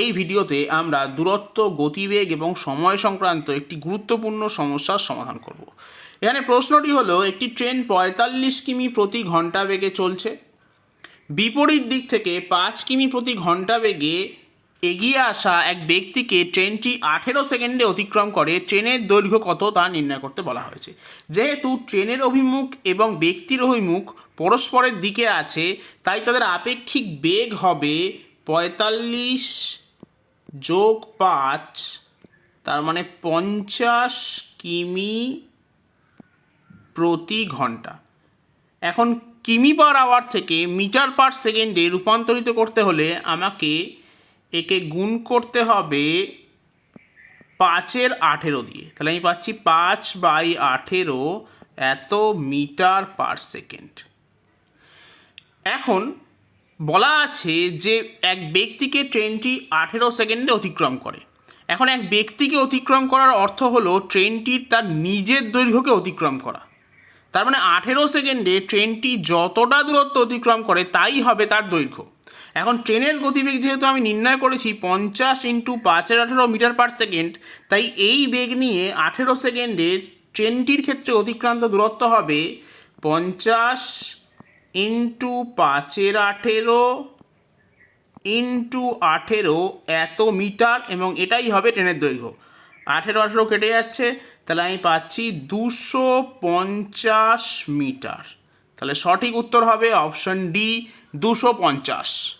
এই ভিডিওতে আমরা দূরত্ব, গতিবেগ এবং সময় সংক্রান্ত একটি গুরুত্বপূর্ণ সমস্যার সমাধান করব। এখানে প্রশ্নটি হলো, একটি ট্রেন পঁয়তাল্লিশ কিমি প্রতি ঘণ্টা বেগে চলছে। বিপরীত দিক থেকে পাঁচ কিমি প্রতি ঘণ্টা বেগে এগিয়ে আসা এক ব্যক্তিকে ট্রেনটি আঠেরো সেকেন্ডে অতিক্রম করে, ট্রেনের দৈর্ঘ্য কত তা নির্ণয় করতে বলা হয়েছে। যেহেতু ট্রেনের অভিমুখ এবং ব্যক্তির অভিমুখ পরস্পরের দিকে আছে, তাই তাদের আপেক্ষিক বেগ হবে পঁয়তাল্লিশ যোগ পাঁচ, তার মানে পঞ্চাশ কিমি প্রতি ঘণ্টা। এখন কিমি পার আওয়ার থেকে মিটার পার সেকেন্ডে রূপান্তরিত করতে হলে আমাকে একে গুণ করতে হবে পাঁচের আঠেরো দিয়ে। তাহলে আমি পাচ্ছি পাঁচ বাই আঠেরো এত মিটার পার সেকেন্ড। এখন বলা আছে যে এক ব্যক্তিকে ট্রেনটি আঠেরো সেকেন্ডে অতিক্রম করে। এখন এক ব্যক্তিকে অতিক্রম করার অর্থ হলো ট্রেনটির তার নিজের দৈর্ঘ্যকে অতিক্রম করা। তার মানে আঠেরো সেকেন্ডে ট্রেনটি যতটা দূরত্ব অতিক্রম করে, তাই হবে তার দৈর্ঘ্য। এখন ট্রেনের গতিবেগ যেহেতু আমি নির্ণয় করেছি, পঞ্চাশ ইন্টু পাঁচের আঠেরো মিটার পার সেকেন্ড, তাই এই বেগ নিয়ে আঠেরো সেকেন্ডে ট্রেনটির ক্ষেত্রে অতিক্রান্ত দূরত্ব হবে পঞ্চাশ ইন্টু পাঁচের আঠেরো ইন্টু আঠেরো এত মিটার এবং এটাই হবে ট্রেনের দৈর্ঘ্য। আঠেরো আঠেরো কেটে যাচ্ছে, তাহলে আমি পাচ্ছি দুশো পঞ্চাশ মিটার। তাহলে সঠিক উত্তর হবে অপশন ডি, দুশো পঞ্চাশ।